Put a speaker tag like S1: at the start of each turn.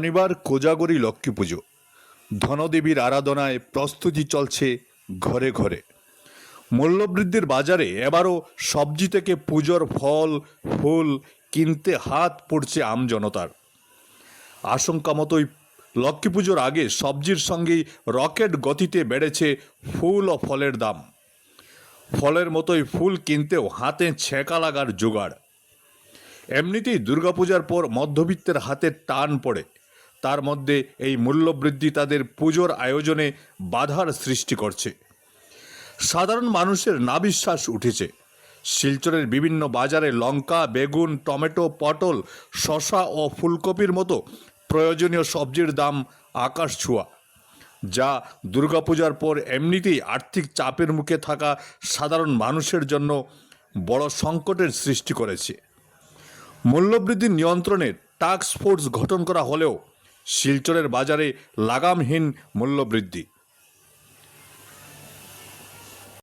S1: শনিবার কোজাগরি লক্ষ্মী পুজো। ধনদেবীর আরাধনায় প্রস্তুতি চলছে ঘরে ঘরে। মূল্যবৃদ্ধির বাজারে এবারও সবজি থেকে পুজোর ফল, ফুল কিনতে হাত পড়ছে আমজনতার আশঙ্কা মতোই লক্ষ্মী পুজোর আগে সবজির সঙ্গেই রকেট গতিতে বেড়েছে ফুল ও ফলের দাম। ফলের মতোই ফুল কিনতেও হাতে ছেঁকা লাগার জোগাড়। এমনিতেই দুর্গাপূজার পর মধ্যবিত্তের হাতে টান পড়ে। তার মধ্যে এই মূল্যবৃদ্ধি তাদের পুজোর আয়োজনে বাধার সৃষ্টি করছে। সাধারণ মানুষের নাবিশ্বাস উঠেছে। শিলচরের বিভিন্ন বাজারে লঙ্কা, বেগুন, টমেটো, পটল, শসা ও ফুলকপির মতো প্রয়োজনীয় সবজির দাম আকাশ ছোঁয়া, যা দুর্গাপূজার পর এমনিতেই আর্থিক চাপের মুখে থাকা সাধারণ মানুষের জন্য বড় সংকটের সৃষ্টি করেছে। মূল্যবৃদ্ধি নিয়ন্ত্রণে টাস্ক ফোর্স গঠন করা হলেও শিলচরের বাজারে লাগামহীন মূল্যবৃদ্ধি।